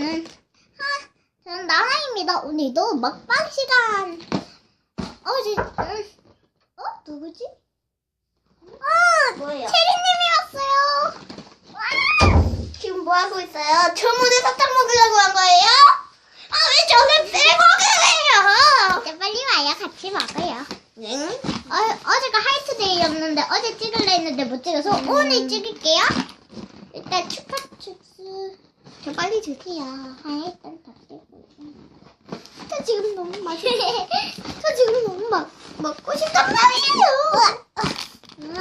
저는 하, 저는 나나입니다. 오늘도 먹방 시간. 어, 지, 음, 어 누구지? 아, 뭐예요? 체리님이 왔어요. 와! 지금 뭐 하고 있어요? 철문에 사탕 먹으려고 한 거예요? 아, 왜 저를 그래요? 이제 빨리 와요. 같이 먹어요. 응? 어, 어제가 하이트데이였는데 어제 찍을래 했는데 못 찍어서 음. 오늘 찍을게요. 일단 추파춥스 저 빨리 주세요. 아 일단 다 찍고 저 지금 너무 맛있어. 저 지금 너무 막 먹고 싶단 말이에요.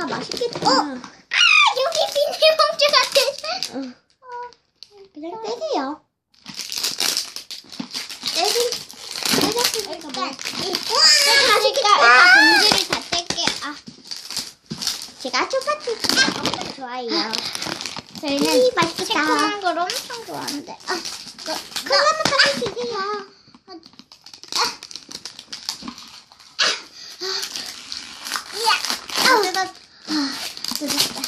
아, 맛있겠다. 어? 아 여기 비닐봉지 같아. 어, 어, 그냥 떼세요. 맛있다. 일단 봉지를 다 뗄게. 아 제가 추파춥스 엄청 좋아해요. 저희는 이, 맛있겠다. 걸 엄청 좋아하는데. 아, 그, 그러면 빨리 주세요. 아, 뜯어, 뜯었다.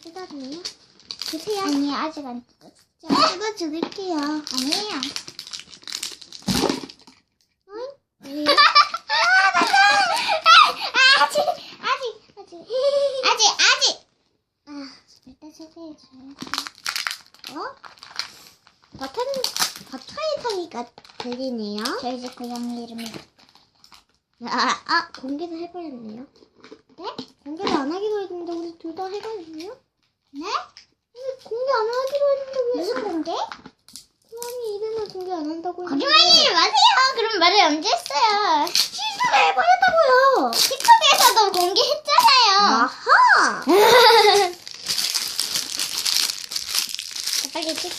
뜯어주세요. 주세요. 아니 아직 안 뜯었어. 뜯어드릴게요. 아니에요. 응? 아, 아직 아직 아직 아직 아직. 아 일단 세개해줘. 어? 버터, 버터의 소리가 들리네요. 저희 집 고양이 이름이 아, 아, 공개를 해버렸네요. 네? 공개를 안 하기로 했는데 우리 둘 다 해거든요. 네? 왜 공개 안 하기로 했는데 왜 무슨 공개? 고양이 이름을 공개 안 한다고 했는데 거짓말이지 마세요. 그럼 말을 언제 했어요? 실수를 해버렸다고요. 틱톡에서도 공개했잖아요. 아하. 빨리 찍.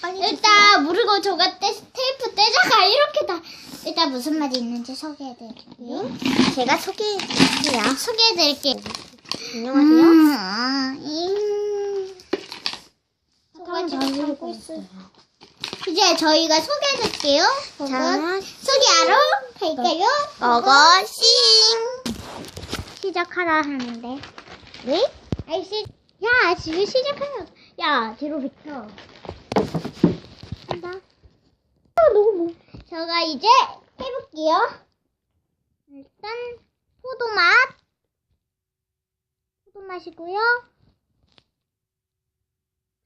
빨리 일단 모르고 저가 떼, 테이프 떼자가 이렇게 다 일단 무슨 말이 있는지 소개해드릴게요. 제가 소개해드릴게요. 소개해드릴게요. 안녕하세요. 음, 음. 저가 지금 담고 있어요. 이제 저희가 소개해드릴게요. 자, 소개하러 갈까요? 어거싱. 시작하라 하는데. 네? 아이씨, 야 지금 시작하라. 야 뒤로 비켜. 한다. 아, 너무 뭐. 제가 이제 해볼게요. 일단 포도맛, 포도맛이고요.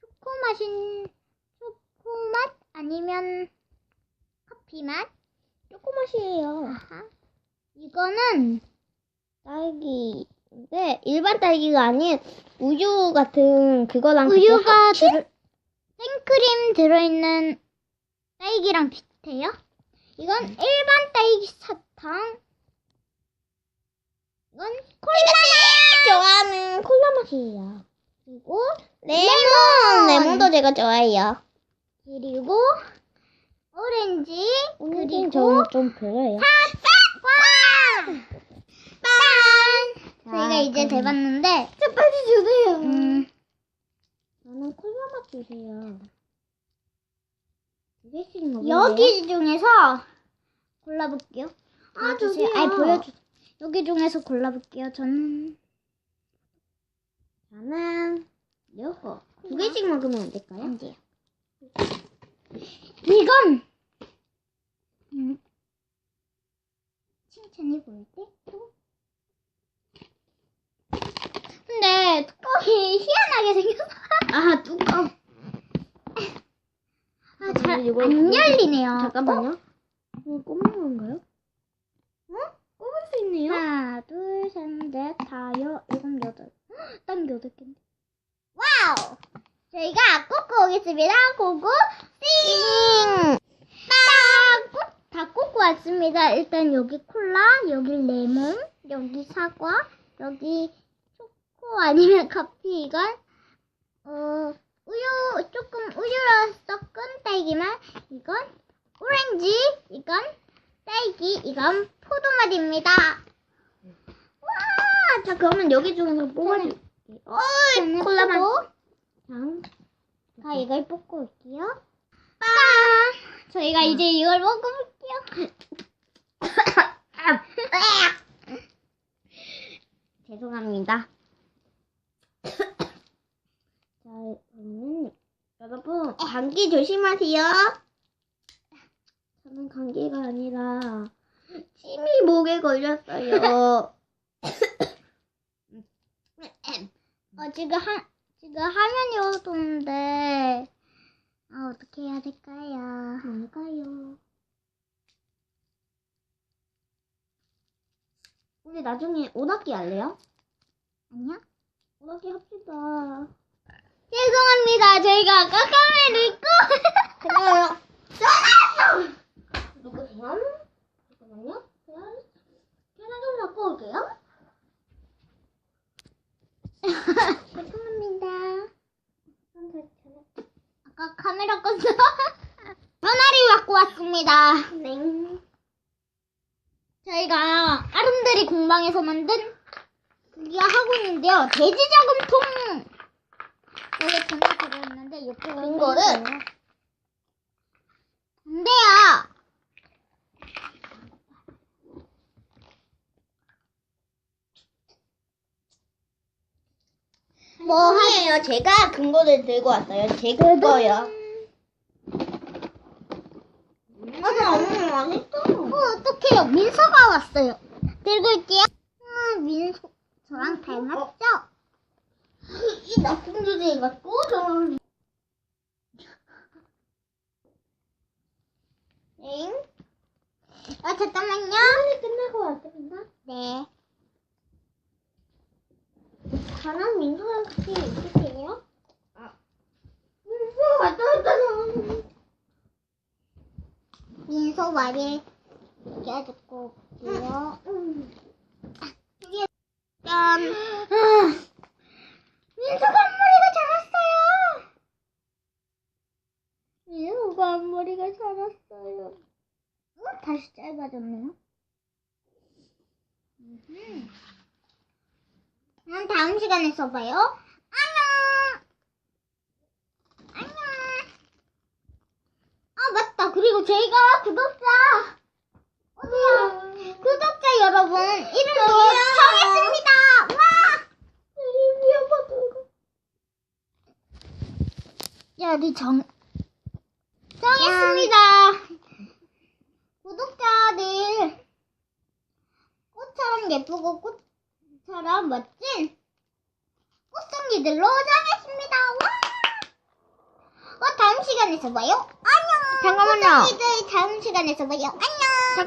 초코맛인 초코맛 아니면 커피맛. 초코맛이에요. 아하. 이거는 딸기 인데 일반 딸기가 아닌 우유 같은 그거랑 우유가 들 생크림 들어있는 딸기랑 비슷해요. 이건 일반 딸기 사탕. 이건 콜라. 좋아하는 콜라 맛이에요. 그리고 레몬. 레몬 도 제가 좋아해요. 그리고 오렌지 오렌지는 그리고 좀, 좀 별로예요. 꽝. 빵. 저희가 아, 이제. 대봤는데 저 빨리 주세요. 음, 저는 콜라 맛 주세요. 두 개씩 먹을래요? 여기 중에서 골라볼게요. 아, 보여주세요. 저기요. 아니 보여주. 여기 중에서 골라볼게요. 저는 저는 요거 두 개씩 먹으면 안 될까요? 안 돼요. 이건 음, 칭찬이 보일 때. 또. 뚜껑이 희한하게 생겼어. 아 뚜껑. 아, 잘 안 이거- 열리네요. 잠깐만요. 이거 꼽는 건가요? 어? 꼽을 수 있네요. 하나, 둘, 셋, 넷, 다, 여, 일곱, 여덟. 헉, 딱 여덟 개인데. 와우! 저희가 꽂고 오겠습니다. 고고, 띵! 딱! 꽂, 다 꽂고 왔습니다. 일단 여기 콜라, 여기 레몬, 여기 사과, 여기 초코 아니면 커피, 이건, 어, 우유, 조금 우유로 섞은 딸기맛, 이건 오렌지, 이건 딸기, 이건 포도맛입니다. 와! 자 그러면 여기 중에서 뽑아줄게요. 저는 어이 콜라만. 자, 이걸 뽑고 올게요. 빵! 저희가 이제 이걸 먹어볼게요. 죄송합니다. 자 그러면 여러분, 감기 조심하세요. 저는 감기가 아니라 침이 목에 걸렸어요. 어, 지금 하, 지금 화면이 어두운데, 아, 어떻게 해야 될까요? 뭘까요? 우리 나중에 오락기 할래요? 아니야? 오락기 합시다. 죄송합니다. 저희가 아까 카메라 있고. 그래요. 누구세요? 잠깐만요. 그냥 계란 좀 갖고 올게요. 죄송합니다. 아까 카메라 껐어. 전화를 갖고 왔습니다. 네. 저희가 아름드리 공방에서 만든 드디어 하고 있는데요. 돼지 저금통. 원래 전화 드렸는데 이쪽으로 이거를? 빼주세요. 안 돼요. 뭐 하예요? 제가 근거를 들고 왔어요. 제 근거요. 엄마, 엄마 맛있어. 어, 어떡해요. 민서가 왔어요. 들고 있게요. 아, 민서. 저랑 닮았죠? 이 나쁜 주제가 또 저를. 엥? 아, 잠깐만요. 빨리 끝나고 왔습니다. 네. 저랑 민소랑 같이 있으세요? 아. 민소 왔다 갔잖아. 민서 말이 깨졌고 올게요. 음 앞머리가 자랐어요. 민서가 앞머리가 자랐어요. 어, 다시 짧아졌네요. 음흠. 그럼 다음 시간에 써봐요. 안녕. 안녕. 아 맞다. 그리고 저희가 구독자 어디야? 구독자 여러분 이름도. 정했습니다. 와. 야, 우리 정 정했습니다. 구독자들 꽃처럼 예쁘고 꽃처럼 멋진 꽃송이들로 정했습니다. 와! 어, 다음 시간에서 봐요. 안녕. 잠깐만요. 꽃송이들 다음 시간에서 봐요. 안녕.